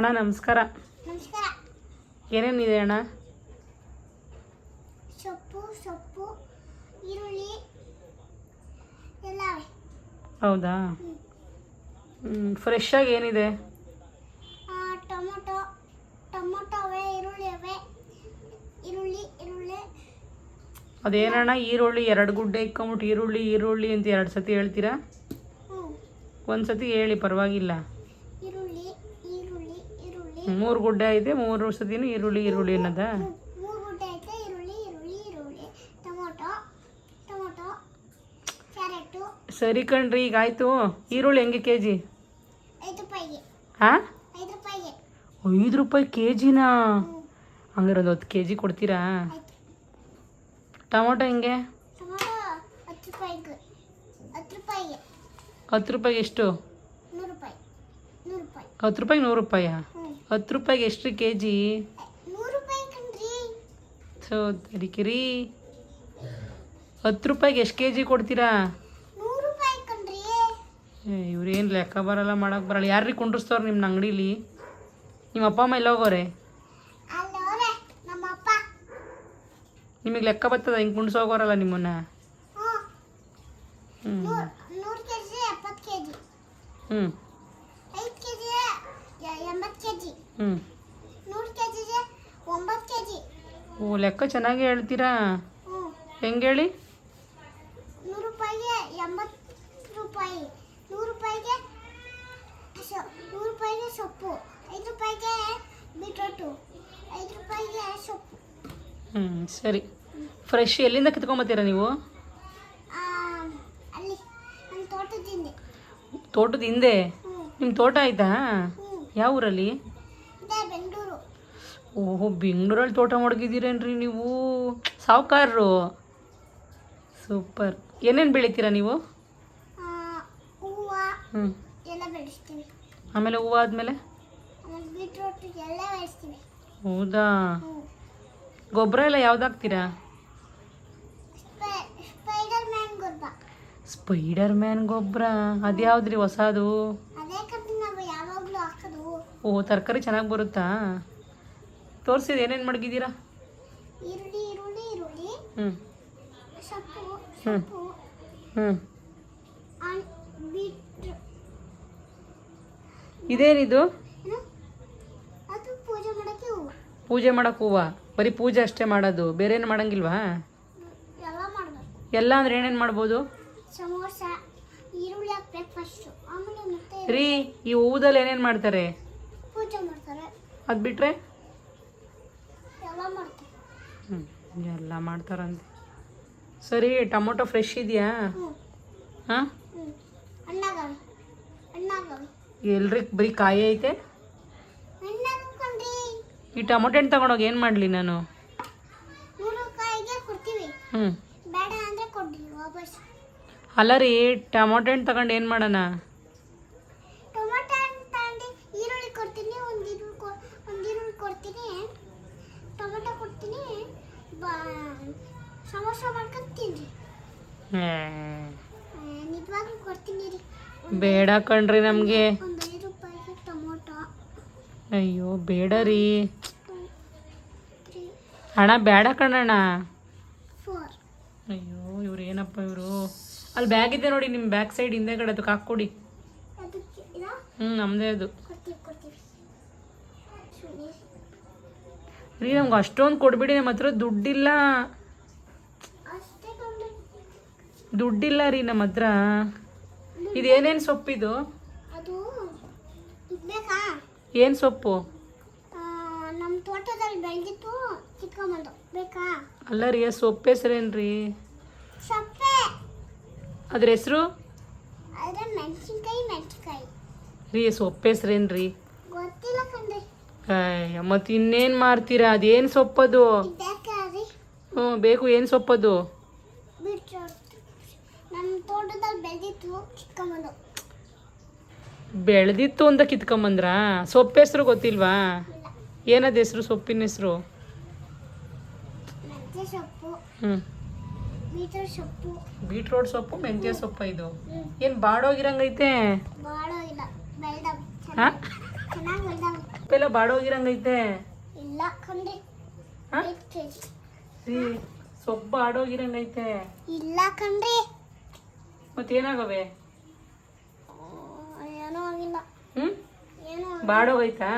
ಅಣ್ಣ ನಮಸ್ಕಾರ. ನಮಸ್ಕಾರ. ಏನೇನಿದೆ ಅಣ್ಣ? ಸೊಪ್ಪು ಸೊಪ್ಪು ಈರುಳ್ಳಿ ಎಲ್ಲ ಹೌದಾ? ಫ್ರೆಶ್ ಆಗಿ ಏನಿದೆ? ಟೊಮೊಟೊ ಟೊಮೊಟೊ ಅವೆ ಈರುಳ್ಳಿ ಅವೆ ಈರುಳ್ಳಿ ಈರುಳ್ಳಿ. ಅದೇನಣ್ಣ ಈರುಳ್ಳಿ ಎರಡು ಗುಡ್ಡೆ ಇಕ್ಕೊಂಬಿಟ್ಟು ಈರುಳ್ಳಿ ಈರುಳ್ಳಿ ಅಂತ ಎರಡು ಸತಿ ಹೇಳ್ತೀರಾ? ಒಂದು ಸತಿ ಹೇಳಿ ಪರವಾಗಿಲ್ಲ. ಮೂರು ಗುಡ್ಡೆ ಇದೆ ಮೂರು ಸತಿನೂ ಈರುಳ್ಳಿ ಈರುಳ್ಳಿ ಅನ್ನೋದ? ಸರಿ ಕಣ್ರಿ ಈಗ ಆಯಿತು. ಈರುಳ್ಳಿ ಹೆಂಗೆ ಕೆ ಜಿ ಹಾಂ? ಐದು ರೂಪಾಯಿ ಕೆ ಜಿನಾ ಹಂಗಾರೆ ಒಂದು ಹತ್ತು ಕೆ ಜಿ ಕೊಡ್ತೀರಾ ಟೊಮೊಟೊ ಹೆಂಗೆ? ಹತ್ತು ರೂಪಾಯಿಗೆ. ಎಷ್ಟು? ಹತ್ತು ರೂಪಾಯಿ. ನೂರು ರೂಪಾಯಿ. ಹತ್ತು ರೂಪಾಯಿಗೆ ನೂರು ರೂಪಾಯಾ ಹ್ಞೂ ಹತ್ತು ರೂಪಾಯಿಗೆ ಎಷ್ಟು ರೀ ಕೆ ಜಿ ಸೊ ತಡಿಕಿರಿ. ಹತ್ತು ರೂಪಾಯಿಗೆ ಎಷ್ಟು ಕೆ ಜಿ ಕೊಡ್ತೀರಾ ಇವ್ರೇನು ಲೆಕ್ಕ ಬರಲ್ಲ ಮಾಡಕ್ಕೆ ಬರಲ್ಲ. ಯಾರ್ರೀ ಕುಂಡ್ರಿಸ್ತವ್ರು ನಿಮ್ಮ ಅಂಗಡೀಲಿ? ನಿಮ್ಮ ಅಪ್ಪ ಅಮ್ಮ ಎಲ್ಲ ಹೋಗೋರೆ? ನಿಮಗೆ ಲೆಕ್ಕ ಬರ್ತದ ಹಿಂಗೆ ಕುಂಡ್ಸೋಗೋರಲ್ಲ ನಿಮ್ಮನ್ನ? ಹ್ಞೂ ಹ್ಞೂ ನೂರು ನೂರು ಕೆ ಜಿ ಎಪ್ಪತ್ತು ಕೆ ಜಿ ಹ್ಞೂ ಐದು ಕೆ ಜಿ ಎಂಬತ್ತು ಕೆ ಜಿ ಹ್ಞೂ ನೂರು ಕೆ ಜಿಗೆ ಒಂಬತ್ತು ಕೆ ಜಿ ಓ ಲೆಕ್ಕ ಚೆನ್ನಾಗಿ ಹೇಳ್ತೀರಾ? ಹ್ಞೂ ಹೆಂಗೆ ಹೇಳಿ? ನೂರು ರೂಪಾಯಿಗೆ ಎಂಬತ್ತು ರೂಪಾಯಿ. ನೂರು ರೂಪಾಯಿಗೆ ಸೊ ನೂರು ರೂಪಾಯಿಗೆ ಸೊಪ್ಪು. ಐದು ರೂಪಾಯಿಗೆ ಬೀಟ್ರೋಟು. ಐದು ರೂಪಾಯಿಗೆ ಸೊಪ್ಪು. ಹ್ಞೂ ಸರಿ. ಫ್ರೆಶ್ ಎಲ್ಲಿಂದ ಕಿತ್ಕೊಂಬತ್ತೀರಾ ನೀವು? ಆ, ಅಲ್ಲಿ ನನ್ನ ತೋಟದಿಂದ ತೋಟದ ಹಿಂದೆ? ಹ್ಞೂ ನಿಮ್ಮ ತೋಟ ಆಯ್ತಾ? ಹ್ಞೂ ಯಾವ ಊರಲ್ಲಿ ಬೆಂಗಳೂರು. ಓಹೋ ಬೆಂಗಳೂರಲ್ಲಿ ತೋಟ ಮಡಗಿದ್ದೀರೇನ್ರಿ ನೀವು? ಸಾವುಕಾರರು. ಸೂಪರ್. ಏನೇನು ಬೆಳಿತೀರಾ ನೀವು? ಹೂವು ಹ್ಞೂ ಎಲ್ಲ ಬೆಳೆಸ್ತೀವಿ. ಆಮೇಲೆ ಹೂವು ಆದಮೇಲೆ? ಆಮೇಲೆ ಬೀಟ್ರೋಟ್ ಎಲ್ಲ ಬೆಳೆಸ್ತೀವಿ. ಹೌದಾ? ಗೊಬ್ಬರ ಎಲ್ಲ ಯಾವ್ದು ಹಾಕ್ತೀರಾ? ಸ್ಪೈಡರ್ ಮ್ಯಾನ್ ಗೊಬ್ಬ ಸ್ಪೈಡರ್ ಮ್ಯಾನ್ ಗೊಬ್ಬರ? ಅದ್ಯಾವ್ದ್ರಿ ಹೊಸದು ಅದೇ ಕಟ್ಟು ನಾವು ಯಾವಾಗಲೂ ಹಾಕೋದು ಓ ತರಕಾರಿ ಚೆನ್ನಾಗಿ ಬರುತ್ತಾ? ತೋರಿಸಿದ ಏನೇನು ಮಡಗಿದ್ದೀರಾ? ಈರುಳ್ಳಿ ಈರುಳ್ಳಿ ಈರುಳ್ಳಿ. ಹ್ಞೂ ಸೊಪ್ಪು ಹ್ಮ್. ಸೊಪ್ಪು. ಹ್ಞೂ ಇದೇನಿದು? ಅದು ಪೂಜೆ ಮಾಡೋಕ್ಕೆ ಹೂವು. ಪೂಜೆ ಮಾಡಕ್ಕೆ ಹೂವು? ಬರೀ ಪೂಜೆ ಅಷ್ಟೇ ಮಾಡೋದು ಬೇರೆ ಏನು ಮಾಡಂಗಿಲ್ವಾ? ಎಲ್ಲ ಮಾಡಬೇಕು. ಎಲ್ಲ ಅಂದ್ರೆ ಏನೇನು ಮಾಡ್ಬೋದು? ಸಮೋಸ ಈರುಳ್ಳಿ ಹಾಕ್ಬೇಕು ಫಸ್ಟು ಆಮೇಲೆ ಮತ್ತೆ ರೀ ಈ ಹೂದಲ್ಲಿ ಏನೇನು ಮಾಡ್ತಾರೆ? ಪೂಜೆ ಮಾಡ್ತಾರೆ. ಅದು ಬಿಟ್ರೆ? ಎಲ್ಲ ಮಾಡ್ತಾರೆ. ಹ್ಞೂ ಎಲ್ಲ ಮಾಡ್ತಾರಂತೆ. ಸರಿ ಟೊಮೊಟೊ ಫ್ರೆಶ್ ಇದೆಯಾ? ಹಾಂ? ಬರೀ ಕಾಯಿ ಐತೆ? ಈ ಟೊಮೊಟೊ ಹಣ್ಣು ತಗೊಂಡೋಗಿ ಏನು ಮಾಡಲಿ ನಾನು? ಹ್ಞೂ ಅಲ್ಲ ರೀ ಟೊಮೊಟೊ ಹಣ್ಣು ತಗೊಂಡು ಏನು ಮಾಡೋಣ ಟೊಮೊಟೊ ಹಣ್ಣು ತಗೊಂಡು ಈರುಳ್ಳಿ ಕೊಡ್ತೀನಿ ಒಂದು ಈರುಳ್ಳಿ ಕೊ ಒಂದು ಈರುಳ್ಳಿ ಕೊಡ್ತೀನಿ ಟೊಮೊಟೊ ಕೊಡ್ತೀನಿ ಬಾ ಸಮೋಸ ಮಾಡ್ಕೊಂಡು ತಿನ್ರಿ ನಿಜವಾಗ್ಲೂ ಕೊಡ್ತೀನಿ ರೀ ಬೇಡ ಕಣ್ರಿ ನಮಗೆ. ಅಯ್ಯೋ ಬೇಡ ರೀ. ಹಣ ಬೇಡ ಕಣಣ್ಣ. ಫೋರ್. ಅಯ್ಯೋ ಇವ್ರು ಏನಪ್ಪ ಇವರು? ಅಲ್ಲಿ ಬ್ಯಾಗ್ ಇದೆ ನೋಡಿ ನಿಮ್ಮ ಬ್ಯಾಕ್ ಸೈಡ್ ಹಿಂದೆ ಕಡೆ ಅದಕ್ಕೆ ಹಾಕ್ಕೊಡಿ. ಇದಾ? ಹ್ಞೂ ನಮ್ಮದೇ ಅದು. ರೀ ನಮ್ಗೆ ಅಷ್ಟೊಂದು ಕೊಡ್ಬಿಡಿ ನಮ್ಮ ಹತ್ರ ದುಡ್ಡಿಲ್ಲ. ದುಡ್ಡಿಲ್ಲ ರೀ ನಮ್ಮ ಹತ್ರ. ಇದೇನೇನು ಸೊಪ್ಪಿದು? ಏನು ಸೊಪ್ಪು? ನಮ್ಮ ತೋಟದಲ್ಲಿ ಬೆಳೆದಿತ್ತು ಕಿತ್ಕೊಂಬಂದು ಬೇಕಾ? ಅಲ್ಲ ರೀ ಸೊಪ್ಪು ಹೆಸ್ರೇನು ರೀ ಸಪ್ಪೆ. ಅದ್ರ ಹೆಸರು? ಅದ್ರ ಮೆಣಸಿನ್ಕಾಯಿ ಮೆಣಸಿನ್ಕಾಯಿ. ರೀ ಸೊಪ್ಪು ಹೆಸ್ರೇನು ರೀ ಗೊತ್ತಿಲ್ಲ ಕಂಡ್ರಿ ಮತ್ತು ಇನ್ನೇನು ಮಾರ್ತೀರಾ ಅದೇನು ಸೊಪ್ಪದು? ಹ್ಞೂ ಬೇಕು ಏನು ಸೊಪ್ಪದು? ನಮ್ಮ ತೋಟದಲ್ಲಿ ಬೆಳೆದಿತ್ತು ಕಿತ್ಕೊಂಬಂದು. ಬೆಳೆದಿತ್ತು ಅಂತ ಕಿತ್ಕೊಂಬಂದ್ರ? ಸೊಪ್ಪ ಹೆಸರು ಗೊತ್ತಿಲ್ವಾ? ಏನದ ಹೆಸರು ಸೊಪ್ಪಿನ ಹೆಸರು? ಮೆಂತ್ಯ ಸೊಪ್ಪು. ಹ್ಞೂ ಬೀಟ್ರೂಟ್ ಸೊಪ್ಪು. ಬೀಟ್ರೋಟ್ ಸೊಪ್ಪು ಮೆಂತ್ಯ ಸೊಪ್ಪು ಇದು? ಏನ್ ಬಾಡೋಗಿರಂಗೈತೆ ಹಾಂ? ಚೆನ್ನಾಗಿ ಬೆಳ್ದಾವೆ. ಎಲ್ಲ ಬಾಡೋಗಿರಂಗೈತೆ ಇಲ್ಲ ಕಂಡ್ರಿ ಹಾ? ಸೊಪ್ಪು ಬಾಡೋಗಿರಂಗೈತೆ ಇಲ್ಲ ಕಣ್ರಿ ಮತ್ತೇನಾಗವೆ ಏನೂ ಆಗಿಲ್ಲ. ಹ್ಮ್? ಏನೂ ಆಗಿಲ್ಲ. ಬಾಡೋಗೈತಾ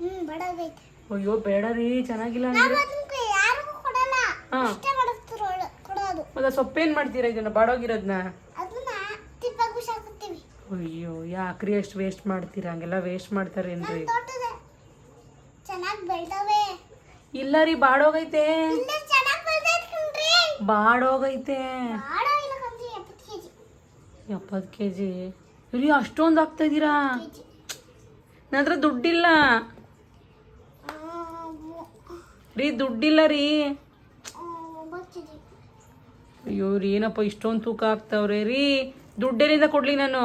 ಹ್ಮ್ ಅಯ್ಯೋ ಬೇಡ ರೀ ಚೆನ್ನಾಗಿಲ್ಲ ನಾನು ಅದನ್ನ ಯಾರಿಗೂ ಕೊಡಲ್ಲ. ಹಾ. ಇಷ್ಟೇ ಬಡಿಸ್ತಿರೋ ಕೊಡೋದು. ಮತ್ತೆ ಸೊಪ್ಪೇನ್ ಮಾಡ್ತೀರಾ ಇದನ್ನ ಬಾಡೋಗಿರೋದ್ನ? ಅದನ್ನ ತಿಪ್ಪಾಗ ಅಯ್ಯೋ ಯಾಕ್ರಿ ಅಷ್ಟು ವೇಸ್ಟ್ ಮಾಡ್ತೀರಾ? ಹಂಗೆಲ್ಲ ವೇಸ್ಟ್ ಮಾಡ್ತಾರೇನ್ರಿ? ತೋಟದ ಚೆನ್ನಾಗಿ ಬೆಳ್ದವೆ. ಇಲ್ಲ ರೀ ಬಾಡೋಗೈತೆ. ಇಲ್ಲ ಚೆನ್ನಾಗಿ ಬೆಳ್ದೈತೆ ಕಣ್ರಿ. ಬಾಡೋಗೈತೆ ಇಲ್ಲ ಕಣ್ರಿ ಎಪ್ಪತ್ತು ಕೆ ಜಿ ಎಪ್ಪತ್ತು ಕೆ ಜಿ ರೀ ಅಷ್ಟೊಂದು ಆಗ್ತಾ ಇದ್ದೀರಾ? ನನ್ನ ದುಡ್ಡಿಲ್ಲ. ರೀ ದುಡ್ಡಿಲ್ಲ ರೀ. ಅಯ್ಯೋ ರೀ, ಏನಪ್ಪ, ಇಷ್ಟೊಂದು ತೂಕ ಆಗ್ತಾವ್ರೆ ರೀ. ದುಡ್ಡೇನಿಂದ ಕೊಡ್ಲಿ ನಾನು?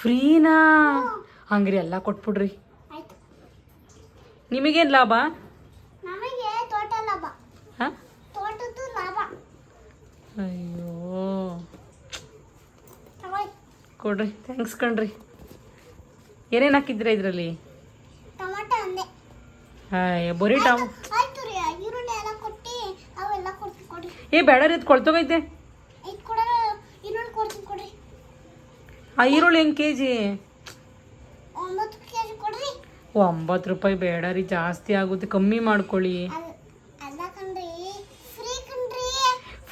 ಫ್ರೀನಾ? ಹಂಗ್ರಿ, ಎಲ್ಲ ಕೊಟ್ಬಿಡ್ರಿ. ನಿಮಗೇನು ಲಾಭ ನಮಗೆ ತೋಟ ಲಾಭ ಹಾಂ ತೋಟದ್ದು ಲಾಭ ಅಯ್ಯೋ ತಗೊಳ್ಳಿ ಕೊಡ್ರಿ ಥ್ಯಾಂಕ್ಸ್ ಕಣ್ರಿ. ಏನೇನು ಹಾಕಿದ್ದೀರಾ ಇದರಲ್ಲಿ? ಬರೀ ಟಮ್ ಏ ಬೇಡ ರೀ ಇದು ಕೊಳ್ತೋಗೈತೆ ಆ ಈರುಳ್ಳಿ ಹೆಂಗೆ ಕೆ ಜಿ ಒಂಬತ್ತು ರೂಪಾಯಿ ಬೇಡ ರೀ ಜಾಸ್ತಿ ಆಗುತ್ತೆ ಕಮ್ಮಿ ಮಾಡ್ಕೊಳ್ಳಿ.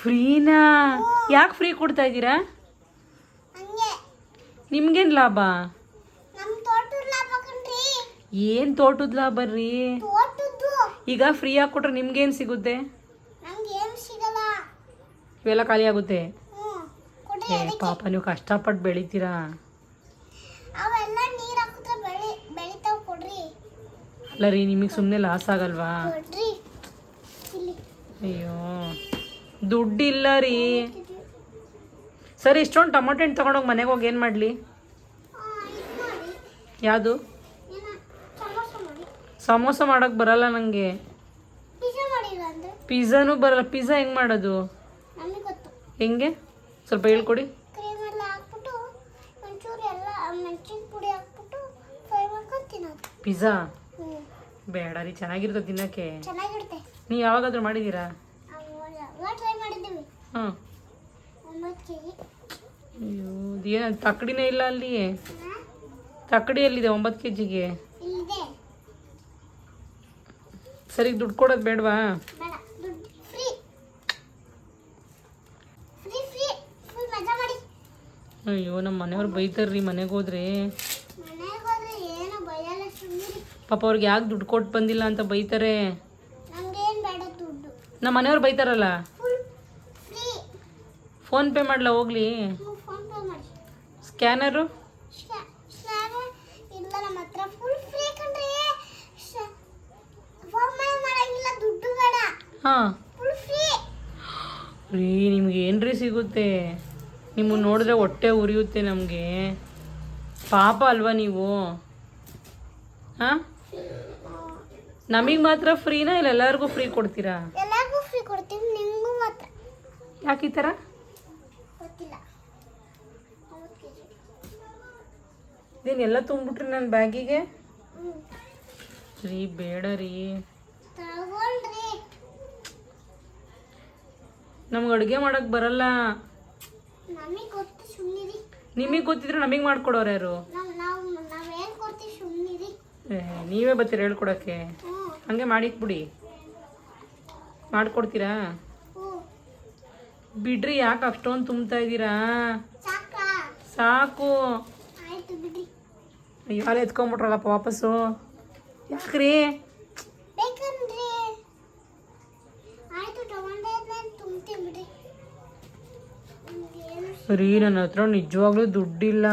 ಫ್ರೀನಾ ಯಾಕೆ ಫ್ರೀ ಕೊಡ್ತಾ ಇದ್ದೀರಾ? ನಿಮ್ಗೇನು ಲಾಭ? ಏನ್ ತೋಟದ ಲಾಭ ರೀ? ಈಗ ಈಗ ಆಗಿ ಕೊಟ್ರೆ ನಿಮ್ಗೇನು ಸಿಗುತ್ತೆ? ಇವೆಲ್ಲ ಖಾಲಿ ಆಗುತ್ತೆ? ಪಾಪ ನೀವು ಕಷ್ಟಪಟ್ಟು ಬೆಳಿತೀರಾ? ಅಲ್ಲ ರೀ ನಿಮಗೆ ಸುಮ್ಮನೆ ಲಾಸ್ ಆಗಲ್ವಾ? ಅಯ್ಯೋ ದುಡ್ಡಿಲ್ಲ ರೀ. ಸರಿ ಇಷ್ಟೊಂದು ಟೊಮೊಟೊ ಹಣ್ಣು ತೊಗೊಂಡೋಗಿ ಮನೆಗೆ ಹೋಗಿ ಏನು ಮಾಡಲಿ? ಯಾವುದು? ಸಮೋಸ ಮಾಡಿ ಸಮೋಸ ಮಾಡೋಕ್ಕೆ ಬರಲ್ಲ ನನಗೆ ಪಿಜ್ಜಾನೂ ಬರಲ್ಲ. ಪಿಜ್ಜಾ ಹೆಂಗೆ ಮಾಡೋದು? ಹೆಂಗೆ? ಸ್ವಲ್ಪ ಹೇಳ್ಕೊಡಿ. ಪಿಜ್ಜಾ? ಬೇಡ ರೀ ಚೆನ್ನಾಗಿರ್ತದೆ ತಿನ್ನೋಕ್ಕೆ. ನೀವು ಯಾವಾಗಾದ್ರೂ ಮಾಡಿದ್ದೀರಾ? ಹಾಂ ಅಯ್ಯೋ ಏನು ತಕ್ಕಡಿನೇ ಇಲ್ಲ ಅಲ್ಲಿ ತಕ್ಕಡಿ ಎಲ್ಲಿದೆ ಒಂಬತ್ತು ಕೆ ಜಿಗೆ ಸರಿಗೆ ಸರಿ ದುಡ್ಡು ಕೊಡೋದು ಬೇಡವಾ? ಅಯ್ಯೋ ನಮ್ಮ ಮನೆಯವ್ರು ಬೈತಾರ್ರಿ ಮನೆಗೆ ಹೋದ್ರೆ. ಪಾಪ ಅವ್ರಿಗೆ ಯಾಕೆ ದುಡ್ಡು ಕೊಟ್ಟು ಬಂದಿಲ್ಲ ಅಂತ ಬೈತಾರೆ? ನಮ್ಮ ಮನೆಯವ್ರು ಬೈತಾರಲ್ಲ? ಫೋನ್ಪೇ ಮಾಡಲ ಫೋನ್ ಪೇ ಮಾಡ್ಲಾ ಹೋಗ್ಲಿ? ಸ್ಕ್ಯಾನರು? ಸ್ನಾನ ಇಲ್ಲ ನಮ್ಮ ಹತ್ರ ಫುಲ್ ಫ್ರೀ ಕಣ್ರಿ. ಫೋನ್ ಪೇ ಮಾಡಂಗಿಲ್ಲ ದುಡ್ಡು ಬೇಡ. ಹಾಂ. ಫುಲ್ ಫ್ರೀ ರೀ ನಿಮ್ಗೆ ಏನ್ರಿ ಸಿಗುತ್ತೆ? ನಿಮ್ಮನ್ನು ನೋಡಿದ್ರೆ ಹೊಟ್ಟೆ ಉರಿಯುತ್ತೆ ನಮಗೆ. ಪಾಪ ಅಲ್ವಾ ನೀವು? ಹಾಂ? ನಮಗೆ ಮಾತ್ರ ಫ್ರೀನಾ ಇಲ್ಲ ಎಲ್ಲರಿಗೂ ಫ್ರೀ ಕೊಡ್ತೀರಾ? ಎಲ್ಲರಿಗೂ ಫ್ರೀ ಕೊಡ್ತೀವಿ ನಿಮಗೂ ಮಾತ್ರ. ಯಾಕೆ ಈ ಥರ ಗೊತ್ತಿಲ್ಲ ಒಂಬತ್ತು ಕೆ ಜಿ ಇದೇನೆಲ್ಲ ತುಂಬಿಟ್ರಿ ನನ್ನ ಬ್ಯಾಗಿಗೆ? ರೀ ಬೇಡ ರೀ. ನಮ್ಗೆ ಅಡುಗೆ ಮಾಡಕ್ ಬರಲ್ಲ. ನಮಗೆ ಗೊತ್ತಿದ್ರೆ ನಮಗೆ ಮಾಡ್ಕೊಡೋರು ಯಾರು? ನಾವು ಬರ್ತೀರ ಹೇಳ್ಕೊಡಕ್ಕೆ? ಹಂಗೆ ಮಾಡಿಕ್ಬಿಡಿ ಮಾಡ್ಕೊಡ್ತೀರಾ? ಬಿಡ್ರಿ ಯಾಕೆ ಅಷ್ಟೊಂದು ತುಂಬ್ತಾ ಇದ್ದೀರಾ? ಸಾಕು. ಅಯ್ಯೋ ಅಲ್ಲಿ ಎತ್ಕೊಂಬಿಟ್ರಲ್ಲಪ್ಪ ವಾಪಸ್ಸು? ಯಾಕ್ರಿ? ರೀ ನನ್ನ ಹತ್ರ ನಿಜವಾಗ್ಲೂ ದುಡ್ಡಿಲ್ಲ.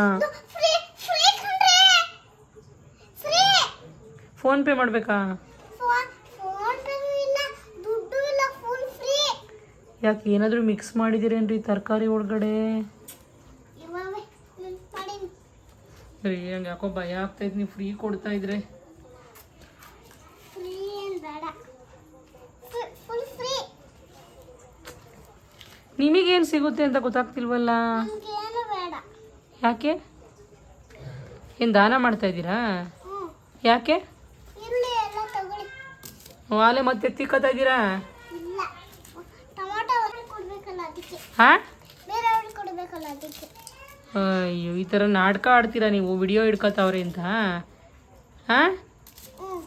ಫೋನ್ ಪೇ ಮಾಡಬೇಕಾ? ಯಾಕೆ ಏನಾದರೂ ಮಿಕ್ಸ್ ಮಾಡಿದಿರೇನ್ರಿ ತರಕಾರಿ ಒಳಗಡೆ? ಸರಿ ಹಂಗೆ ಯಾಕೋ ಭಯ ಆಗ್ತಾ ಇದ್ದೀನಿ ಫ್ರೀ ಕೊಡ್ತಾ ಇದ್ರೆ. ನಿಮಗೇನು ಸಿಗುತ್ತೆ ಅಂತ ಗೊತ್ತಾಗ್ತಿಲ್ವಲ್ಲ? ಯಾಕೆ? ಏನು ದಾನ ಮಾಡ್ತಾ ಇದ್ದೀರಾ? ಯಾಕೆ? ಆಲೆ ಮತ್ತೆ ತಿಕ್ಕೋತಾ ಇದ್ದೀರಾ? ಹಾಂ? ಅಯ್ಯೋ ಈ ಥರ ನಾಟಕ ಆಡ್ತೀರಾ ನೀವು? ವಿಡಿಯೋ ಹಿಡ್ಕೊತಾವ್ರಿ ಅಂತ ಹಾಂ?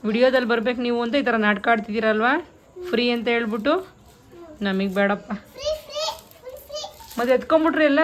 ವಿಡಿಯೋದಲ್ಲಿ ಬರ್ಬೇಕು ನೀವು ಅಂತ ಈ ಥರ ನಾಟಕ ಆಡ್ತಿದ್ದೀರಲ್ವಾ? ಫ್ರೀ ಅಂತ ಹೇಳ್ಬಿಟ್ಟು? ನಮಗೆ ಬೇಡಪ್ಪ. ಮತ್ತು ಎತ್ಕೊಂಬಿಟ್ರಿ ಎಲ್ಲ?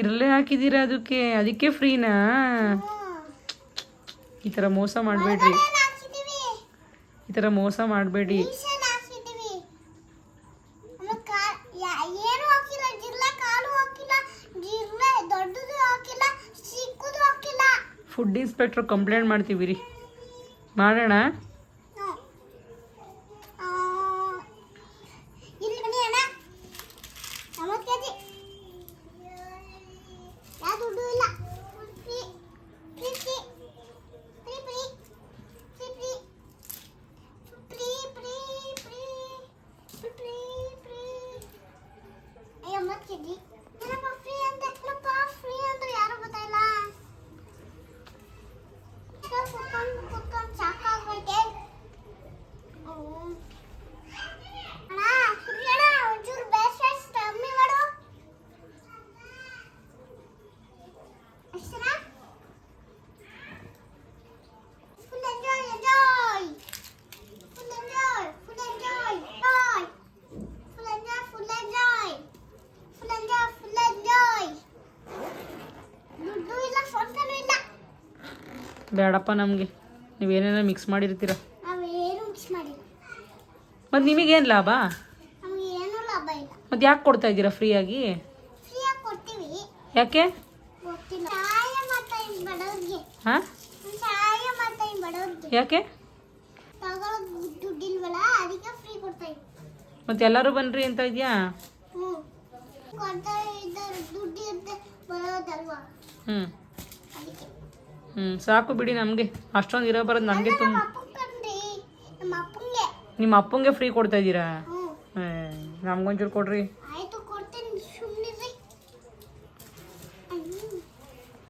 ಇರಲೇ ಹಾಕಿದ್ದೀರ ಅದಕ್ಕೆ? ಅದಕ್ಕೆ ಫ್ರೀನಾ ಈ ಥರ ಮೋಸ ಮಾಡಬೇಡ್ರಿ. ಈ ಥರ ಮೋಸ ಮಾಡಬೇಡಿ. ಫುಡ್ ಇನ್ಸ್ಪೆಕ್ಟ್ರ್ ಕಂಪ್ಲೇಂಟ್ ಮಾಡ್ತೀವಿ ರೀ. ಮಾಡೋಣ? ಬೇಡಪ್ಪ ನಮಗೆ. ನೀವು ಏನೇನೋ ಮಿಕ್ಸ್ ಮಾಡಿರ್ತೀರ. ಮತ್ತು ನಿಮಗೇನು ಲಾಭ? ಮತ್ತು ಯಾಕೆ ಕೊಡ್ತಾ ಇದ್ದೀರಾ ಫ್ರೀಯಾಗಿ? ಯಾಕೆ? ಹಾಂ? ಯಾಕೆ? ಮತ್ತೆ ಎಲ್ಲರೂ ಬನ್ರಿ ಅಂತ ಇದೆಯಾ? ಹ್ಞೂ ಹ್ಮ್ ಸಾಕು ಬಿಡಿ ನಮಗೆ. ಅಷ್ಟೊಂದು ಇರೋ ಬರೋದು ನಮ್ಗೆ ತುಂಬ ನಿಮ್ಮ ಅಪ್ಪಂಗೆ ಫ್ರೀ ಕೊಡ್ತಾ ಇದ್ದೀರಾ? ನಮ್ಗೊಂಚೂರು ಕೊಡ್ರಿ.